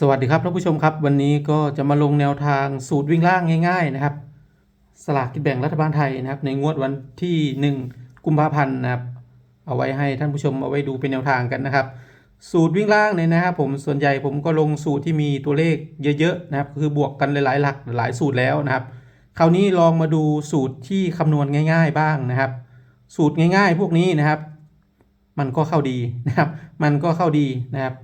สวัสดีครับท่านผู้ชมครับ วันนี้ก็จะมาลงแนวทางสูตรวิ่งล่างง่าย ๆนะครับ สลากกินแบ่งรัฐบาลไทยนะครับ ในงวดวันที่ 1 กุมภาพันธ์นะครับ เอาไว้ให้ท่านผู้ชมเอาไว้ดูเป็นแนวทางกันนะครับ สูตรวิ่งล่างเนี่ยนะครับ ผมส่วนใหญ่ผมก็ลงสูตรที่มีตัวเลขเยอะๆนะครับคือบวกกันหลายๆหลักหลายสูตรแล้วนะครับ คราวนี้ลองมาดูสูตรที่คำนวณง่าย ๆ บ้างนะครับ สูตรง่าย ๆ พวกนี้นะครับ มันก็เข้าดีนะครับ มันก็เข้าดีนะครับ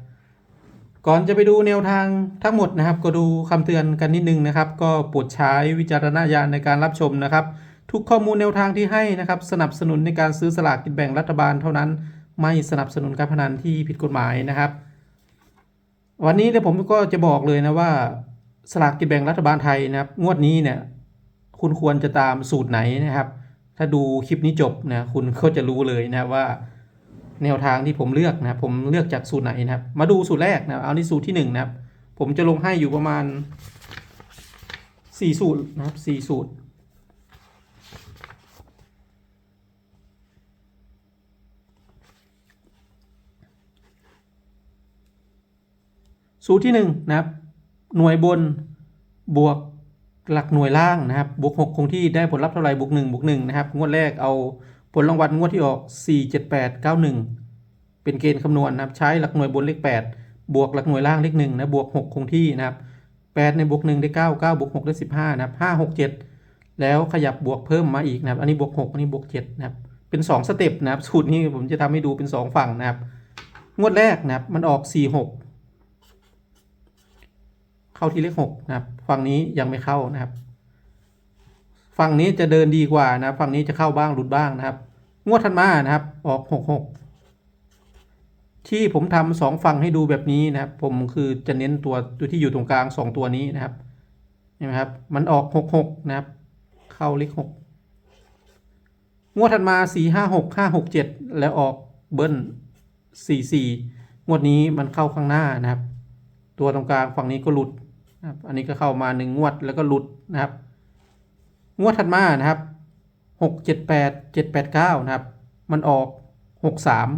ก่อนจะไปดูแนวทางทั้งหมดนะครับ ก็ดูคำเตือนกันนิดนึงนะครับ ก็โปรดใช้วิจารณญาณในการรับชมนะครับ ทุกข้อมูลแนวทางที่ให้นะครับ สนับสนุนในการซื้อสลากกินแบ่งรัฐบาลเท่านั้น ไม่สนับสนุนการพนันที่ผิดกฎหมายนะครับ วันนี้เนี่ยผมก็จะบอกเลยนะว่าสลากกินแบ่งรัฐบาลไทยนะครับ งวดนี้เนี่ย คุณควรจะตามสูตรไหนนะครับ ถ้าดูคลิปนี้จบนะคุณก็จะรู้เลยนะว่า แนวทางที่ผมเลือกนะครับผมเลือกจากสูตรไหนนะครับ มาดูสูตรแรกนะครับเอานี่สูตรที่หนึ่งนะครับ ผมจะลงให้อยู่ประมาณสี่สูตรนะครับสี่สูตรสูตรที่หนึ่งนะครับ หน่วยบนบวกหลักหน่วยล่างนะครับบวกหกคงที่ได้ผลลัพธ์เท่าไหร่บวกหนึ่งบวกหนึ่งนะครับงวดแรกเอา ผลรางวัลงวดที่ออกสี่เจ็ดแปดเก้าหนึ่งเป็นเกณฑ์คำนวณนะครับ ใช้หลักหน่วยบนเลข 8 บวกหลักหน่วยล่างเลข1นะบวก 6 คงที่นะครับ 8 ในบวก1ได้ 9 9บวก6ได้ 15 นะครับ 5 6 7 แล้วขยับบวกเพิ่มมาอีกนะครับ อันนี้บวก 6 อันนี้บวก 7 นะครับ เป็น 2 สเต็ปนะครับ สูตรนี้ผมจะทำให้ดูเป็น 2 ฝั่งนะครับ งวดแรกนะครับ มันออก 4 6 เข้าที่เลข 6 นะครับ ฝั่งนี้ยังไม่เข้านะครับ ฝั่งนี้จะเดินดีกว่านะฝั่งนี้จะเข้าบ้างหลุดบ้างนะครับ งวดถัดมานะครับออก6 6ที่ผมทำสองฝั่งให้ดูแบบนี้นะครับ ผมคือจะเน้นตัวตัวที่อยู่ตรงกลางสองตัวนี้นะครับเห็นไหมครับ มันออกหกหกนะครับ เข้าเลขหกงวดถัดมาสี่ห้าหกห้าหกเจ็ดแล้วออกเบิ้ลสี่สี่งวดนี้มันเข้าข้างหน้านะครับ ตัวตรงกลางฝั่งนี้ก็หลุดนะครับ อันนี้ก็เข้ามาหนึ่งงวดแล้วก็หลุดนะครับ งวดถัดมานะครับหกเจ็ดแปดเจ็ดแปดเก้านะครับ มันออกหกสาม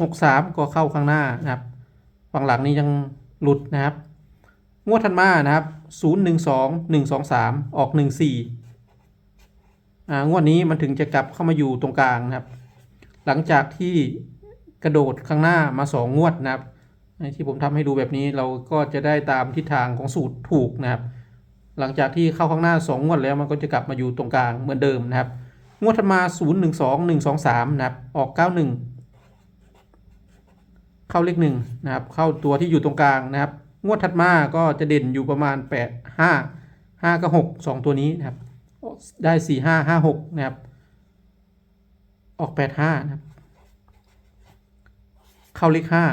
หกสามก็เข้าข้างหน้านะครับฝั่งหลังนี้ยังหลุดนะครับ งวดถัดมานะครับศูนย์หนึ่งสองหนึ่งสองสามออกหนึ่งสี่อ่างวดนี้มันถึงจะกลับเข้ามาอยู่ตรงกลางนะครับ หลังจากที่กระโดดข้างหน้ามาสองงวดนะครับที่ผมทำให้ดูแบบนี้เราก็จะได้ตามทิศทางของสูตรถูกนะครับ หลังจากที่เข้าข้างหน้าสองงวดแล้วมันก็จะกลับมาอยู่ตรงกลางเหมือนเดิมนะครับ งวดถัดมาศูนย์หนึ่งสองหนึ่งสองสามนะครับ ออกเก้าหนึ่งเข้าเลขหนึ่งนะครับ เข้าตัวที่อยู่ตรงกลางนะครับ งวดถัดมาก็จะเด่นอยู่ประมาณแปดห้าห้ากับหกสองตัวนี้นะครับ ได้สี่ห้าห้าหกนะครับ ออกแปดห้านะครับ เข้าเลขห้า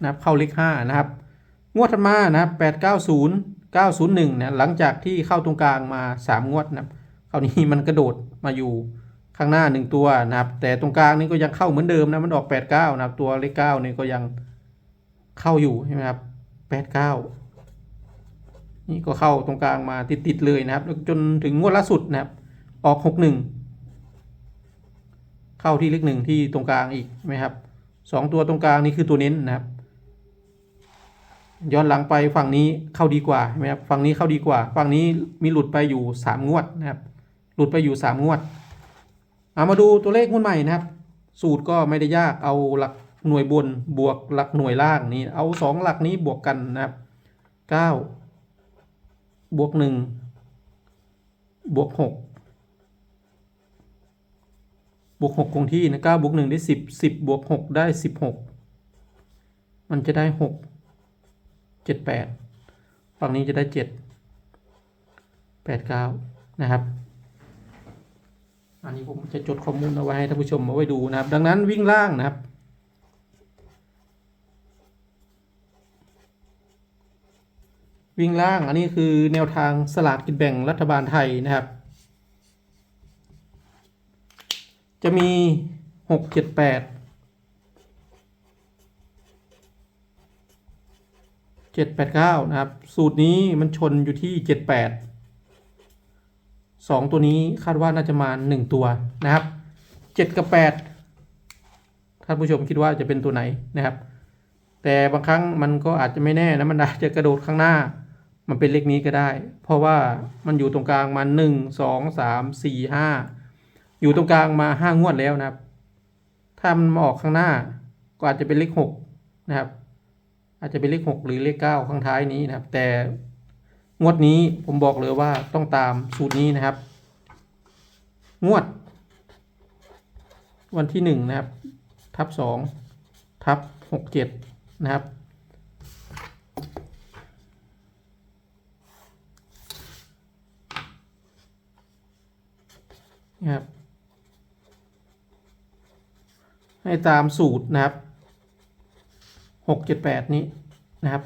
นะครับ เข้าเลขห้านะครับ งวดถัดมานะครับแปด เก้าศูนะหลังจากที่เข้าตรงกลางมาสามงวดนะครับคราวนี้มันกระโดดมาอยู่ข้างหน้าหนึ่งตัวนะครับ แต่ตรงกลางนี่ก็ยังเข้าเหมือนเดิมนะมันออกแปดเก้านะครับ ตัวเลขเก้านี่ก็ยังเข้าอยู่ใช่ไหมครับแปดเก้านี่ก็เข้าตรงกลางมาติดๆเลยนะครับ จนถึงงวดล่าสุดนะครับ ออกหกหนึ่งเข้าที่เลขหนึ่งที่ตรงกลางอีกใช่ไหมครับสองตัวตรงกลางนี่คือตัวเน้นนะครับ ย้อนหลังไปฝั่งนี้เข้าดีกว่าใช่ไหมครับฝั่งนี้เข้าดีกว่า ฝั่งนี้มีหลุดไปอยู่สามงวดนะครับ หลุดไปอยู่สามงวดเอามาดูตัวเลขงวดใหม่นะครับ สูตรก็ไม่ได้ยากเอาหลักหน่วยบนบวกหลักหน่วยล่างนี่เอาสองหลักนี้บวกกันนะครับเก้าบวกหนึ่งบวกหกบวกหกคงที่นะเก้าบวกหนึ่งได้สิบสิบบวกหกได้สิบหกมันจะได้หก เจ็ดแปดฝั่งนี้จะได้เจ็ดแปดเก้านะครับ อันนี้ผมจะจดข้อมูลเอาไว้ให้ท่านผู้ชมเอาไว้ดูนะครับ ดังนั้นวิ่งล่างนะครับ วิ่งล่างอันนี้คือแนวทางสลากกินแบ่งรัฐบาลไทยนะครับ จะมีหกเจ็ดแปด เจ็ดแปดเก้านะครับ สูตรนี้มันชนอยู่ที่เจ็ดแปดสองตัวนี้คาดว่าน่าจะมาหนึ่งตัวนะครับเจ็ดกับแปดท่านผู้ชมคิดว่าจะเป็นตัวไหนนะครับ แต่บางครั้งมันก็อาจจะไม่แน่นะมันอาจจะกระโดดข้างหน้า มันเป็นเลขนี้ก็ได้ เพราะว่ามันอยู่ตรงกลางมาหนึ่งสองสามสี่ห้าอยู่ตรงกลางมาห้างวดแล้วนะครับ ถ้ามันมาออกข้างหน้าก็อาจจะเป็นเลขหกนะครับ อาจจะเป็นเลขหกหรือเลขเก้าข้างท้ายนี้นะครับ แต่งวดนี้ผมบอกเลยว่าต้องตามสูตรนี้นะครับ งวด วันที่หนึ่งนะครับ ทับสองทับหกเจ็ดนะครับนะครับให้ตามสูตรนะครับ หกเจ็ดแปดนี้นะครับ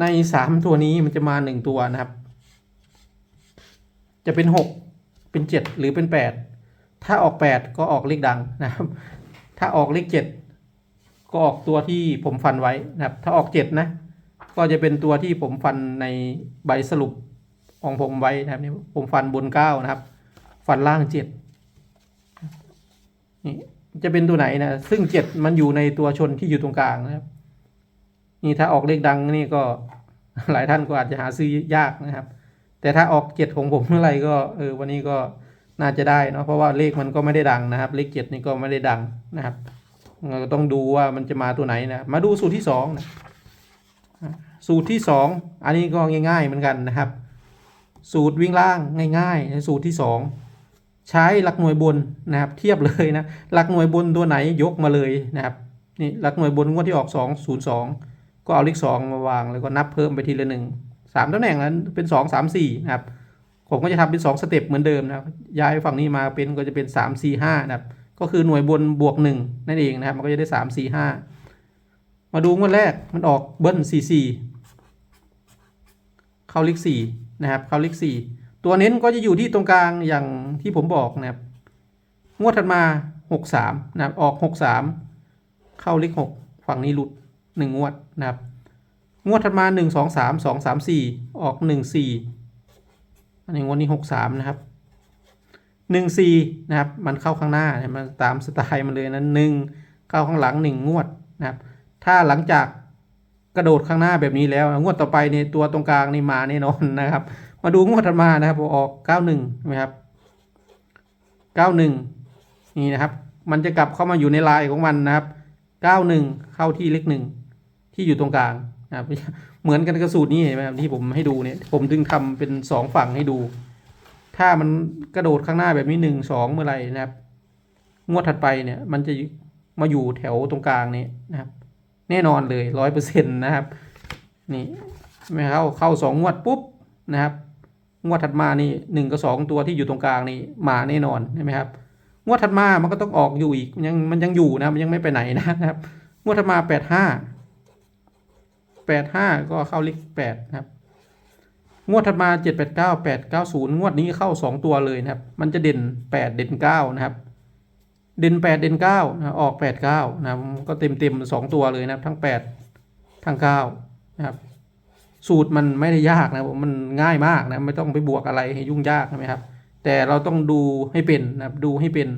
ในสามตัวนี้มันจะมาหนึ่งตัวนะครับ จะเป็นหกเป็นเจ็ดหรือเป็นแปดถ้าออกแปดก็ออกเลขดังนะครับ ถ้าออกเลขเจ็ดก็ออกตัวที่ผมฟันไว้นะครับ ถ้าออกเจ็ดนะ ก็จะเป็นตัวที่ผมฟันในใบสรุปของผมไว้นะครับนี่ผมฟันบนเก้านะครับ ฟันล่างเจ็ดนี่ จะเป็นตัวไหนนะซึ่งเจ็ดมันอยู่ในตัวชนที่อยู่ตรงกลางนะครับ นี่ถ้าออกเลขดังนี่ก็หลายท่านก็อาจจะหาซื้อยากนะครับ แต่ถ้าออกเจ็ดของผมเมื่อไหร่ก็เออวันนี้ก็น่าจะได้เนาะเพราะว่าเลขมันก็ไม่ได้ดังนะครับ เลขเจ็ดนี่ก็ไม่ได้ดังนะครับเราต้องดูว่ามันจะมาตัวไหนนะมาดูสูตรที่สองนะสูตรที่สองอันนี้ก็ง่าย ๆ เหมือนกันนะครับ สูตรวิ่งล่างง่าย ๆ สูตรที่สอง ใช้หลักหน่วยบนนะครับ เทียบเลยนะหลักหน่วยบนตัวไหนยกมาเลยนะครับนี่หลักหน่วยบนงวดที่ออกสองศูนย์สองก็เอาเลขสองมาวางแล้วก็นับเพิ่มไปทีละหนึ่งสามตำแหน่งนั้นเป็นสองสามสี่นะครับผมก็จะทำเป็นสองสเต็ปเหมือนเดิมนะครับย้ายฝั่งนี้มาเป็นก็จะเป็นสามสี่ห้านะครับก็คือหน่วยบนบวกหนึ่งนั่นเองนะครับ มันก็จะได้สามสี่ห้ามาดูงวดแรกมันออกเบิ้ลสี่สี่เข้าเลขสี่นะครับเข้าเลขสี่ ตัวเน้นก็จะอยู่ที่ตรงกลางอย่างที่ผมบอกนะครับงวดถัดมาหกสามนะครับออกหกสามเข้าเลขหกฝั่งนี้หลุดหนึ่งงวดนะครับ งวดถัดมาหนึ่งสองสามสองสามสี่ออกหนึ่งสี่อันนี้งวดนี้หกสามนะครับหนึ่งสี่นะครับ มันเข้าข้างหน้ามันตามสไตล์มันเลยนะหนึ่งเข้าข้างหลังหนึ่งงวดนะครับ ถ้าหลังจากกระโดดข้างหน้าแบบนี้แล้ว งวดต่อไปเนี่ยตัวตรงกลางนี่มาแน่นอนนะครับ มาดูงวดถัดมานะครับออกเก้าหนึ่งใช่ไหมครับเก้าหนึ่งนี่นะครับ มันจะกลับเข้ามาอยู่ในลายของมันนะครับเก้าหนึ่งเข้าที่เลขหนึ่งที่อยู่ตรงกลางนะครับเหมือนกันกับสูตรนี้เห็นไหมครับที่ผมให้ดูเนี่ยผมจึงทำเป็นสองฝั่งให้ดู ถ้ามันกระโดดข้างหน้าแบบนี้หนึ่งสองเมื่อไหร่นะครับ งวดถัดไปเนี่ย มันจะมาอยู่แถวตรงกลางนี้นะครับ แน่นอนเลยร้อยเปอร์เซ็นต์นะครับ นี่ไม่เข้าเข้าสองงวดปุ๊บนะครับ งวดถัดมานี่หนึ่งกับสองตัวที่อยู่ตรงกลางนี่มาแน่นอนใช่ไหมครับงวดถัดมามันก็ต้องออกอยู่อีกมันยังมันยังอยู่นะมันยังไม่ไปไหนนะครับงวดถัดมาแปดห้าแปดห้าก็เข้าเลขแปดนะครับ งวดถัดมาเจ็ดแปดเก้าแปดเก้าศูนย์งวดนี้เข้าสองตัวเลยนะครับ มันจะเด่นแปดเด่นเก้านะครับ เด่นแปดเด่นเก้านะออกแปดเก้านะครับก็เต็มเต็มสองตัวเลยนะครับ ทั้งแปดทั้งเก้านะครับ สูตรมันไม่ได้ยากนะมันง่ายมากนะไม่ต้องไปบวกอะไรให้ยุ่งยากใช่ไหมครับ แต่เราต้องดูให้เป็นนะครับดูให้เป็น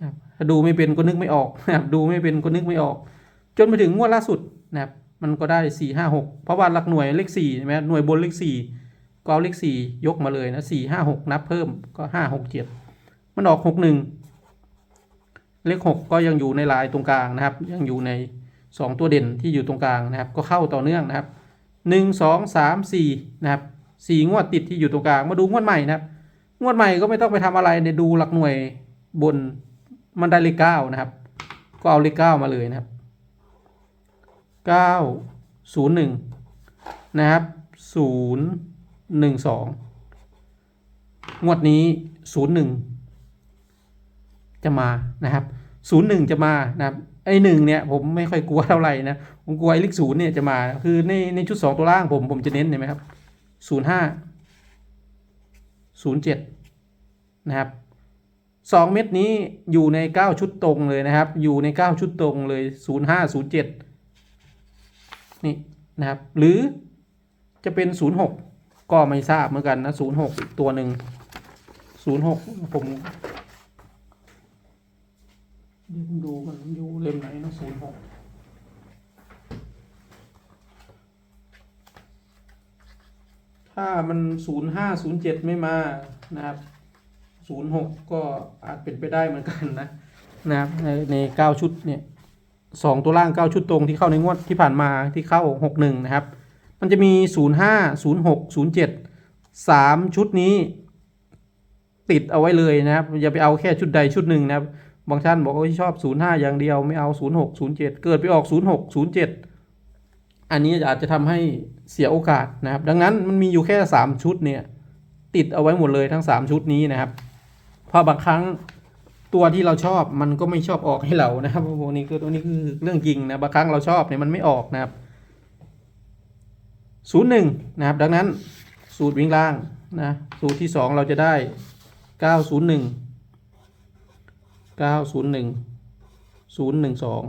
นะถ้าดูไม่เป็นก็นึกไม่ออกนะครับดูไม่เป็นก็นึกไม่ออก จนมาถึงงวดล่าสุดนะครับมันก็ได้สี่ห้าหกเพราะว่าหลักหน่วยเลขสี่ใช่ไหมหน่วยบนเลขสี่ก็เอาเลขสี่ยกมาเลยนะสี่ห้าหกนับเพิ่มก็ห้าหกเจ็ดมันออกหกหนึ่งเลขหกก็ยังอยู่ในลายตรงกลางนะครับ ยังอยู่ในสองตัวเด่นที่อยู่ตรงกลางนะครับ ก็เข้าต่อเนื่องนะครับ หนึ่งสองสามสี่นะครับสี่งวดติดที่อยู่ตรงกลางมาดูงวดใหม่นะครับ งวดใหม่ก็ไม่ต้องไปทำอะไรเนี่ยดูหลักหน่วยบนมันได้เลขเก้านะครับ ก็เอาเลขเก้ามาเลยนะครับเก้าศูนย์หนึ่งนะครับศูนย์หนึ่งสองงวดนี้ศูนย์หนึ่งจะมานะครับ ศูนย์หนึ่งจะมานะครับไอ้หนึ่งเนี่ยผมไม่ค่อยกลัวเท่าไหร่นะผมกลัวไอ้เลขศูนย์เนี่ยจะมาคือในในชุดสองตัวล่างผมผมจะเน้นเห็นไหมครับศูนย์ห้าศูนย์เจ็ดนะครับสองเม็ดนี้อยู่ในเก้าชุดตรงเลยนะครับ อยู่ในเก้าชุดตรงเลยศูนย์ห้าศูนย์เจ็ดนี่นะครับ หรือจะเป็น06ก็ไม่ทราบเหมือนกันนะ06อีกตัวหนึ่ง06ผมเดี๋ย วผมดูมันอยู่เล่มไหนนะศูนย์หกถ้ามันศูนย์ห้าศูนย์เจ็ดไม่มานะครับศูนย์หกก็อาจเป็นไปได้เหมือนกันนะนะครับในในเก้าชุดเนี่ยสองตัวล่างเก้าชุดตรงที่เข้าในงวดที่ผ่านมาที่เข้าหกหนึ่งนะครับ มันจะมีศูนย์ห้าศูนย์หกศูนย์เจ็ดสามชุดนี้ติดเอาไว้เลยนะครับอย่าไปเอาแค่ชุดใดชุดหนึ่งนะครับ บางท่านบอกว่าชอบ 05 อย่างเดียวไม่เอา 06 07 เกิดไปออก 06 07 อันนี้อาจจะทำให้เสียโอกาสนะครับ ดังนั้นมันมีอยู่แค่ 3 ชุดเนี่ย ติดเอาไว้หมดเลยทั้ง 3 ชุดนี้นะครับ เพราะบางครั้งตัวที่เราชอบมันก็ไม่ชอบออกให้เรานะครับพวกนี้คือตัวนี้คือเรื่องจริงนะบางครั้งเราชอบเนี่ยมันไม่ออกนะครับ 01 นะครับ ดังนั้นสูตรวิ่งล่างนะสูตรที่ 2 เราจะได้ 901 เก้าศูนย์หนึ่งศูนย์หนึ่งสอง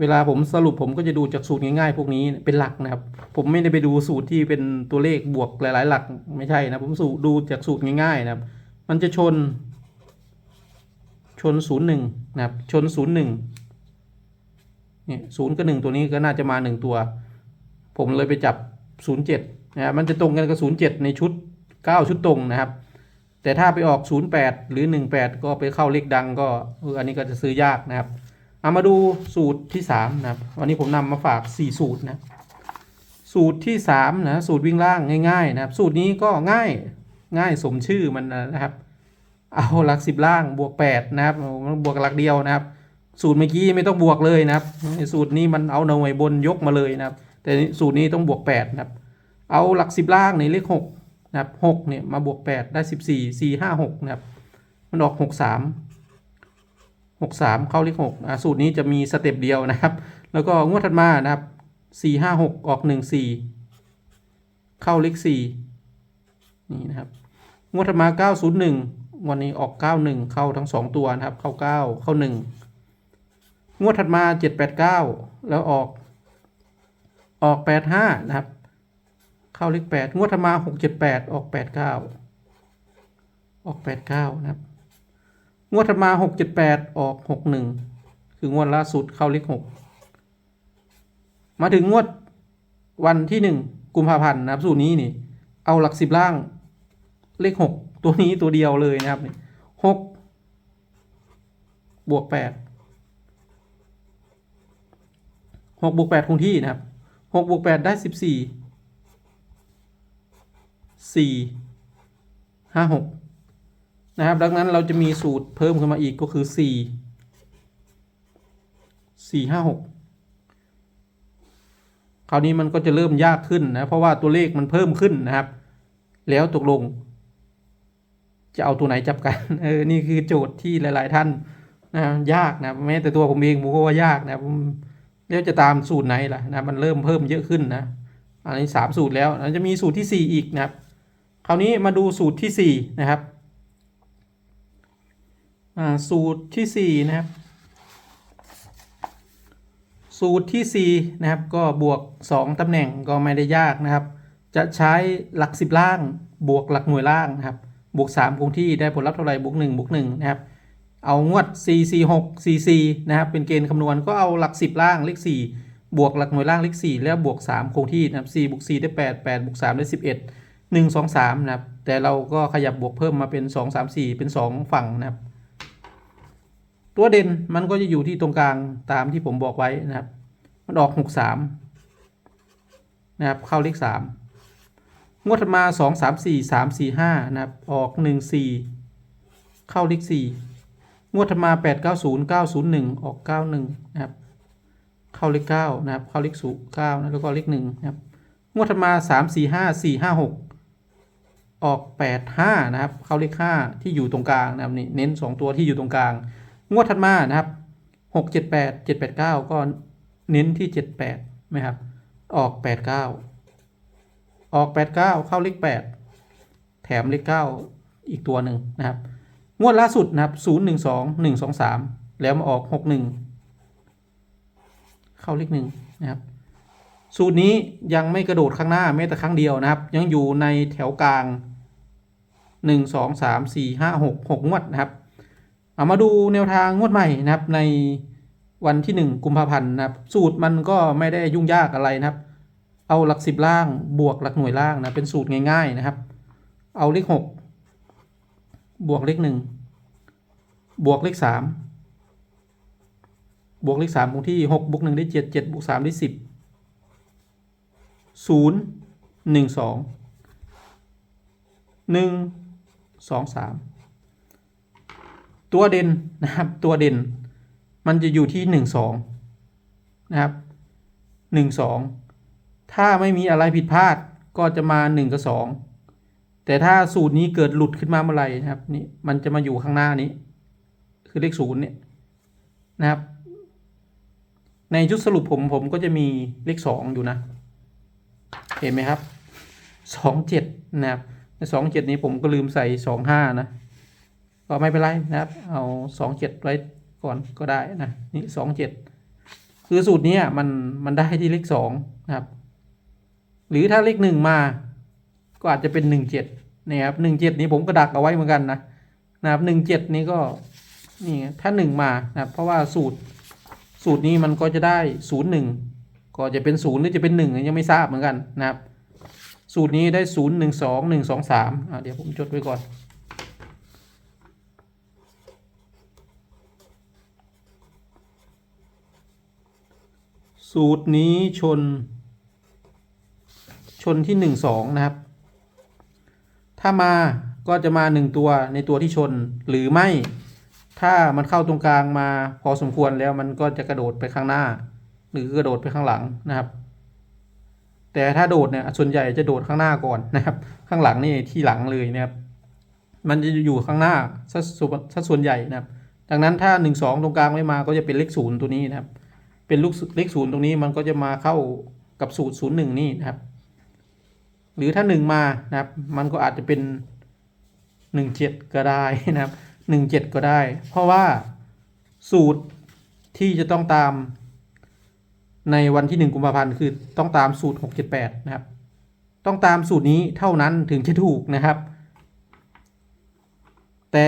เวลาผมสรุปผมก็จะดูจากสูตรง่ายๆ พวกนี้เป็นหลักนะครับ ผมไม่ได้ไปดูสูตรที่เป็นตัวเลขบวกหลายๆ หลักไม่ใช่นะ ผมสูดูจากสูตรง่ายๆนะครับ มันจะชน ชนศูนย์หนึ่งนะครับ ชนศูนย์หนึ่งเนี่ยศูนย์กับหนึ่งตัวนี้ก็น่าจะมาหนึ่งตัว ผมเลยไปจับศูนย์เจ็ดนะมันจะตรงกันกับศูนย์เจ็ดในชุดเก้าชุดตรงนะครับ แต่ถ้าไปออก 08 หรือ 18 ก็ไปเข้าเลขดังก็อออันนี้ก็จะซื้อยากนะครับเอามาดูสูตรที่3นะครับวันนี้ผมนำมาฝาก 4 สูตรนะสูตรที่3นะสูตรวิ่งล่างง่ายๆนะครับ สูตรนี้ก็ง่ายง่ายสมชื่อมันนะครับ เอาหลัก 10 ล่างบวก 8 นะครับบวกหลักเดียวนะครับ สูตรเมื่อกี้ไม่ต้องบวกเลยนะครับ สูตรนี้มันเอาหน่วยบนยกมาเลยนะครับ แต่สูตรนี้ต้องบวก8นะครับเอาหลัก 10 ล่างในเลข6 นะครับหกเนี่ยมาบวกแปดได้สิบสี่สี่ห้าหกนะครับ มันออกหกสามหกสามเข้าเลขหกสูตรนี้จะมีสเต็ปเดียวนะครับ แล้วก็งวดถัดมานะครับสี่ห้าหกออกหนึ่งสี่เข้าเลขสี่นี่นะครับงวดถัดมาเก้าศูนย์หนึ่งวันนี้ออกเก้าหนึ่งเข้าทั้งสองตัวนะครับ เข้าเก้าเข้าหนึ่งงวดถัดมาเจ็ดแปดเก้าแล้วออกออกแปดห้านะครับ เข้าเลขแปดงวดธรรมาหกเจ็ดแปดออกแปดเก้าออกแปดเก้านะครับ งวดธรรมาหกเจ็ดแปดออกหกหนึ่งคืองวดล่าสุดเข้าเลขหกมาถึงงวดวันที่หนึ่งกุมภาพันธ์นะครับสูตรนี้นี่ เอาหลักสิบล่างเลขหกตัวนี้ตัวเดียวเลยนะครับหกบวกแปดหกบวกแปดคงที่นะครับหกบวกแปดได้สิบสี่ สี่ห้าหกนะครับ ดังนั้นเราจะมีสูตรเพิ่มขึ้นมาอีกก็คือสี่สี่ห้าหกคราวนี้มันก็จะเริ่มยากขึ้นนะ เพราะว่าตัวเลขมันเพิ่มขึ้นนะครับ แล้วตกลง จะเอาตัวไหนจับกัน เออ นี่คือโจทย์ที่หลาย ๆ ท่านนะยากนะแม้แต่ตัวผมเองผมก็ว่ายากนะผมแล้วจะตามสูตรไหนล่ะนะมันเริ่มเพิ่มเยอะขึ้นนะ อันนี้สามสูตรแล้วอันจะมีสูตรที่สี่อีกนะครับ คราวนี้มาดูสูตรที่สี่นะครับสูตรที่สี่นะครับ สูตรที่สี่นะครับก็บวกสองตำแหน่งก็ไม่ได้ยากนะครับ จะใช้หลักสิบล่างบวกหลักหน่วยล่างนะครับ บวกสามคงที่ได้ผลลัพธ์เท่าไหร่บวกหนึ่งบวกหนึ่งนะครับ เอางวด 4 4 6 4 4นะครับ เป็นเกณฑ์คำนวณก็เอาหลัก 10 ล่างเลข 4 บวกหลักหน่วยล่างเลข 4 แล้วบวก 3 คงที่นะครับ4บวก4ได้ 8 8บวก3ได้ 11 1 2 3นะครับ แต่เราก็ขยับบวกเพิ่มมาเป็น2 3 4เป็น2ฝั่งนะครับ ตัวเด่นมันก็จะอยู่ที่ตรงกลางตามที่ผมบอกไว้นะครับ มันออก6 3นะครับเข้าเลข3งวดถัดมา2 3 4 3 4 5นะครับ ออก1 4เข้าเลข4งวดถัดมา8 9 0 9 0 1ออก91นะครับ เข้าเลข9นะครับ เข้าเลขศูนย์9นะแล้วก็เลข1นะครับ งวดถัดมา3 4 5 4 5 6 ออก 8 5 นะครับ เข้าเลข 5 ที่อยู่ตรงกลางนะครับนี่เน้น 2 ตัวที่อยู่ตรงกลาง งวดถัดมานะครับ 6 7 8 7 8 9 ก็เน้นที่ 78นะครับ ออก 89 ออก 89 เข้าเลข 8 แถมเลข 9 อีกตัวหนึ่งนะครับ งวดล่าสุดนะครับ 0 1 2 1 2 3 แล้วมาออก 6 1 เข้าเลขหนึ่งนะครับ สูตรนี้ยังไม่กระโดดข้างหน้าแม้แต่ครั้งเดียวนะครับ ยังอยู่ในแถวกลาง 1 2 3 4 5 6 6 งวดนะครับ เอามาดูแนวทางงวดใหม่นะครับในวันที่หนึ่งกุมภาพันธ์นะครับ สูตรมันก็ไม่ได้ยุ่งยากอะไรนะครับ เอาหลักสิบล่างบวกหลักหน่วยล่างนะเป็นสูตรง่าย ๆนะครับ เอาเลขหกบวกเลขหนึ่งบวกเลขสามบวกเลขสามคงที่หกบวกหนึ่งได้เจ็ดเจ็ดบวกสามได้สิบ ศูนย์หนึ่งสองหนึ่งสองสามตัวเด่นนะครับ ตัวเด่น มันจะอยู่ที่หนึ่งสองนะครับหนึ่งสองถ้าไม่มีอะไรผิดพลาดก็จะมาหนึ่งกับสองแต่ถ้าสูตรนี้เกิดหลุดขึ้นมาเมื่อไหร่นะครับนี่มันจะมาอยู่ข้างหน้านี้ คือเลขศูนย์เนี่ยนะครับ ในชุดสรุปผมผมก็จะมีเลขสองอยู่นะ เห็นไหมครับสองเจ็ดนะครับในสองเจ็ดนี้ผมก็ลืมใส่สองห้านะ ก็ไม่เป็นไรนะครับ เอาสองเจ็ดไว้ก่อนก็ได้นะนี่สองเจ็ดคือสูตรนี้มันมันได้ที่เลขสองนะครับ หรือถ้าเลขหนึ่งมา ก็อาจจะเป็นหนึ่งเจ็ดนะครับหนึ่งเจ็ดนี้ผมก็ดักเอาไว้เหมือนกันนะนะครับหนึ่งเจ็ดนี้ก็นี่ถ้าหนึ่งมานะครับเพราะว่าสูตรสูตรนี้มันก็จะได้ศูนย์หนึ่ง ก็จะเป็นศูนย์หรือจะเป็นหนึ่งยังไม่ทราบเหมือนกันนะครับ สูตรนี้ได้ศูนย์หนึ่งสองหนึ่งสองสามเดี๋ยวผมจดไว้ก่อนสูตรนี้ชน ชนที่หนึ่งสองนะครับ ถ้ามาก็จะมาหนึ่งตัวในตัวที่ชนหรือไม่ ถ้ามันเข้าตรงกลางมาพอสมควรแล้วมันก็จะกระโดดไปข้างหน้า หรือกระโดดไปข้างหลังนะครับ แต่ถ้าโดดเนี่ยส่วนใหญ่จะโดดข้างหน้าก่อนนะครับ ข้างหลังนี่ที่หลังเลยนะครับ มันจะอยู่ข้างหน้าซะส่วนซะส่วนใหญ่นะครับ ดังนั้นถ้าหนึ่งสองตรงกลางไม่มาก็จะเป็นเลขศูนย์ตัวนี้นะครับ เป็นลูกเลขศูนย์ตรงนี้มันก็จะมาเข้ากับสูตรศูนย์หนึ่งนี่นะครับ หรือถ้าหนึ่งมานะครับ มันก็อาจจะเป็นหนึ่งเจ็ดก็ได้นะครับหนึ่งเจ็ดก็ได้ เพราะว่าสูตรที่จะต้องตาม ในวันที่หนึ่งกุมภาพันธ์คือต้องตามสูตรหกเจ็ดแปดนะครับ ต้องตามสูตรนี้เท่านั้นถึงจะถูกนะครับ แต่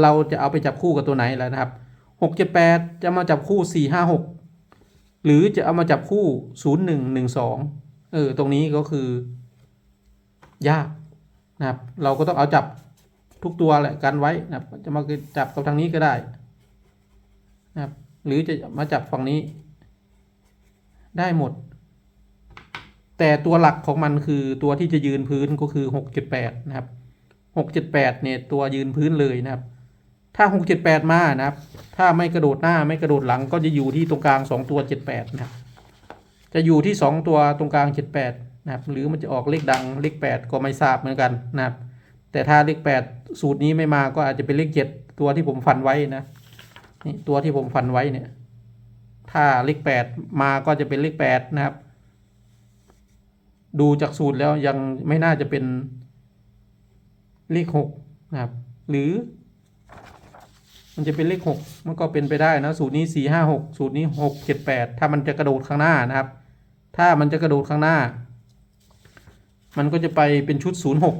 เราจะเอาไปจับคู่กับตัวไหนแล้วนะครับหกเจ็ดแปดจะมาจับคู่สี่ห้าหกหรือจะเอามาจับคู่ศูนย์หนึ่งหนึ่งสองเออตรงนี้ก็คือยากนะครับ เราก็ต้องเอาจับทุกตัวแหละกันไว้นะครับ จะมาจับกับทางนี้ก็ได้นะครับ หรือจะมาจับฝั่งนี้ ได้หมด แต่ตัวหลักของมันคือตัวที่จะยืนพื้นก็คือหกเจ็ดแปดนะครับหกเจ็ดแปดเนี่ยตัวยืนพื้นเลยนะครับ ถ้าหกเจ็ดแปดมานะครับ ถ้าไม่กระโดดหน้าไม่กระโดดหลังก็จะอยู่ที่ตรงกลางสองตัวเจ็ดแปดนะครับ จะอยู่ที่สองตัวตรงกลางเจ็ดแปดนะครับ หรือมันจะออกเลขดังเลขแปดก็ไม่ทราบเหมือนกันนะครับ แต่ถ้าเลขแปดสูตรนี้ไม่มาก็อาจจะเป็นเลขเจ็ดตัวที่ผมฟันไว้นะนี่ตัวที่ผมฟันไว้เนี่ย ถ้าเลขแปดมาก็จะเป็นเลขแปดนะครับ ดูจากสูตรแล้วยังไม่น่าจะเป็นเลขหกนะครับ หรือ มันจะเป็นเลขหกมันก็เป็นไปได้นะสูตรนี้สี่ห้าหกสูตรนี้หกเจ็ดแปดถ้ามันจะกระโดดข้างหน้านะครับ ถ้ามันจะกระโดดข้างหน้า มันก็จะไปเป็นชุดศูนย์หก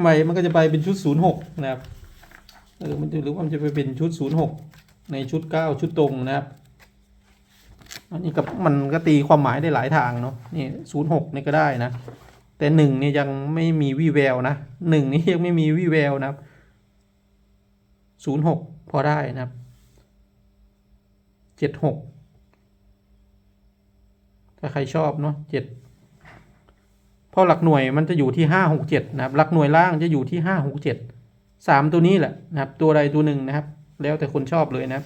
ใหม่มันก็จะไปเป็นชุดศูนย์หกนะครับเออมันจะหรือว่ามันจะไปเป็นชุดศูนย์หกในชุดเก้าชุดตรงนะครับ อันนี้กับมันก็ตีความหมายได้หลายทางเนาะนี่ศูนย์หกนี่ก็ได้นะ แต่หนึ่งนี่ยังไม่มีวี่แววนะหนึ่งนี่ยังไม่มีวี่แววนะครับศูนย์หกพอได้นะครับเจ็ดหกถ้าใครชอบเนาะเจ็ดเพราะหลักหน่วยมันจะอยู่ที่ห้าหกเจ็ดนะครับ หลักหน่วยล่างจะอยู่ที่ห้าหกเจ็ดสามตัวนี้แหละนะครับ ตัวใดตัวหนึ่งนะครับ แล้วแต่คนชอบเลยนะครับ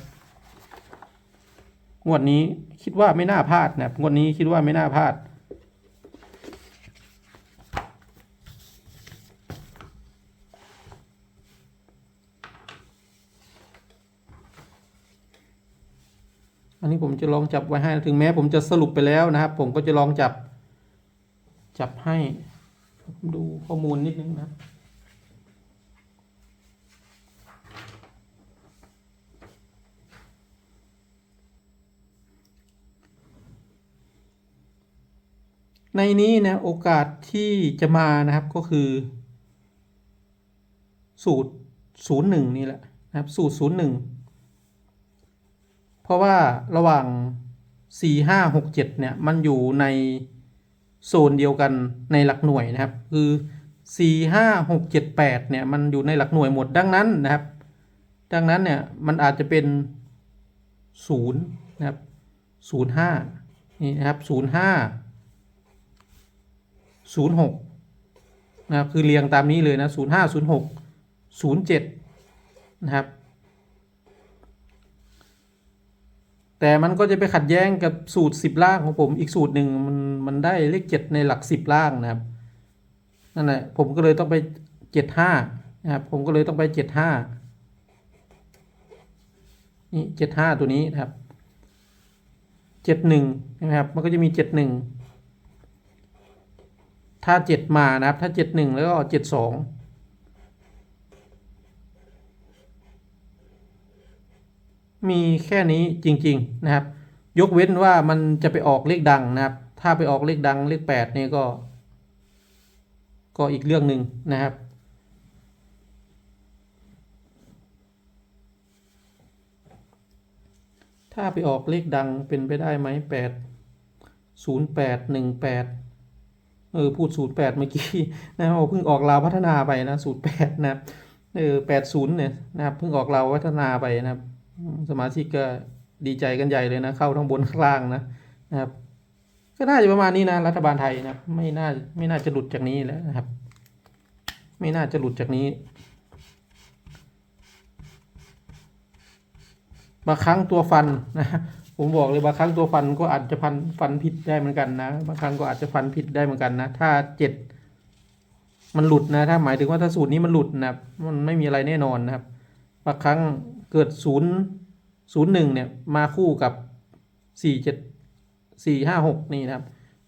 งวดนี้คิดว่าไม่น่าพลาดนะครับงวดนี้คิดว่าไม่น่าพลาด อันนี้ผมจะลองจับไว้ให้ถึงแม้ผมจะสรุปไปแล้วนะครับ ผมก็จะลองจับจับให้ดูข้อมูลนิดนึงนะ ในนี้นะโอกาสที่จะมานะครับก็คือ สูตรศูนย์หนึ่งนี่แหละนะครับ สูตรศูนย์หนึ่งเพราะว่าระหว่างสี่ห้าหกเจ็ดเนี่ยมันอยู่ในโซนเดียวกันในหลักหน่วยนะครับ คือสี่ห้าหกเจ็ดแปดเนี่ยมันอยู่ในหลักหน่วยหมดดังนั้นนะครับ ดังนั้นเนี่ยมันอาจจะเป็นศูนย์นะครับศูนย์ห้านี่นะครับศูนย์ห้า ศูนย์หกนะครับคือเรียงตามนี้เลยนะศูนย์ห้าศูนย์หกศูนย์เจ็ดนะครับ แต่มันก็จะไปขัดแย้งกับสูตรสิบล่างของผมอีกสูตรหนึ่งมันมันได้เลขเจ็ดในหลักสิบล่างนะครับนั่นแหละผมก็เลยต้องไปเจ็ดห้านะครับผมก็เลยต้องไปเจ็ดห้านี่เจ็ดห้าตัวนี้นะครับเจ็ดหนึ่งนะครับมันก็จะมีเจ็ดหนึ่ง ถ้าเจ็ดมานะครับ ถ้าเจ็ดหนึ่งแล้วก็เจ็ดสองมีแค่นี้จริง ๆนะครับ ยกเว้นว่ามันจะไปออกเลขดังนะครับ ถ้าไปออกเลขดังเลขแปดนี่ก็ ก็อีกเรื่องหนึ่งนะครับถ้าไปออกเลขดังเป็นไปได้ไหมแปดศูนย์แปดหนึ่งแปด เออพูดศูนย์แปดเมื่อกี้นะครับเพิ่งออกลาวพัฒนาไปนะศูนย์แปดนะครับเออแปดศูนย์เนี่ยนะครับเพิ่งออกลาวพัฒนาไปนะครับ สมาชิกก็ดีใจกันใหญ่เลยนะ เข้าทั้งบนข้างล่างนะนะครับ ก็น่าจะประมาณนี้นะ รัฐบาลไทยนะไม่น่าไม่น่าจะหลุดจากนี้แล้วนะครับ ไม่น่าจะหลุดจากนี้บางครั้งตัวฟันนะ ผมบอกเลยบางครั้งตัวฟันก็อาจจะฟันฟันผิดได้เหมือนกันนะบางครั้งก็อาจจะฟันผิดได้เหมือนกันนะ ถ้าเจ็ดมันหลุดนะ ถ้าหมายถึงว่าถ้าสูตรนี้มันหลุดนะมันไม่มีอะไรแน่นอนนะครับบางครั้งเกิดศูนย์ศูนย์หนึ่งเนี่ยมาคู่กับสี่เจ็ดสี่ห้าหกนี่นะครับ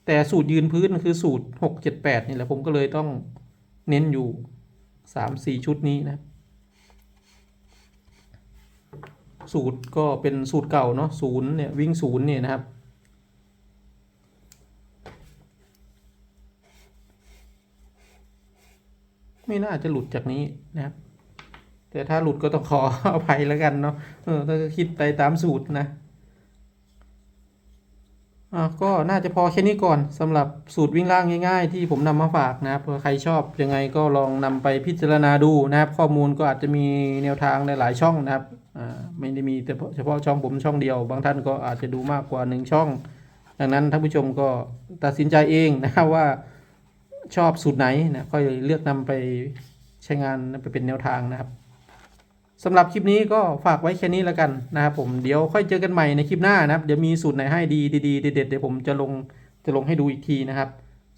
แต่สูตรยืนพื้นคือสูตรหกเจ็ดแปดนี่แหละผมก็เลยต้องเน้นอยู่สามสี่ชุดนี้นะครับ สูตรก็เป็นสูตรเก่าเนาะศูนย์เนี่ยวิ่งศูนย์เนี่ยนะครับไม่น่าจะหลุดจากนี้นะครับ แต่ถ้าหลุดก็ต้องขออภัยแล้วกันเนาะเออถ้าคิดไปตามสูตรนะอ่าก็น่าจะพอแค่นี้ก่อนสำหรับสูตรวิ่งล่างง่าย ๆ ที่ผมนำมาฝากนะครับเผื่อใครชอบยังไงก็ลองนำไปพิจารณาดูนะครับ ข้อมูลก็อาจจะมีแนวทางในหลายช่องนะครับ ไม่ได้มีเฉพาะช่องผมช่องเดียว บางท่านก็อาจจะดูมากกว่าหนึ่งช่อง ดังนั้นท่านผู้ชมก็ตัดสินใจเองนะครับว่าชอบสูตรไหนนะก็เลือกนำไปใช้งานไปเป็นแนวทางนะครับสำหรับคลิปนี้ก็ฝากไว้แค่นี้แล้วกันนะครับผมเดี๋ยวค่อยเจอกันใหม่ในคลิปหน้านะครับเดี๋ยวมีสูตรไหนให้ดีดีๆเด็ดๆเดี๋ยวผมจะลงจะลงให้ดูอีกทีนะครับ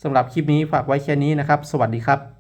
สำหรับคลิปนี้ฝากไว้แค่นี้นะครับ สวัสดีครับ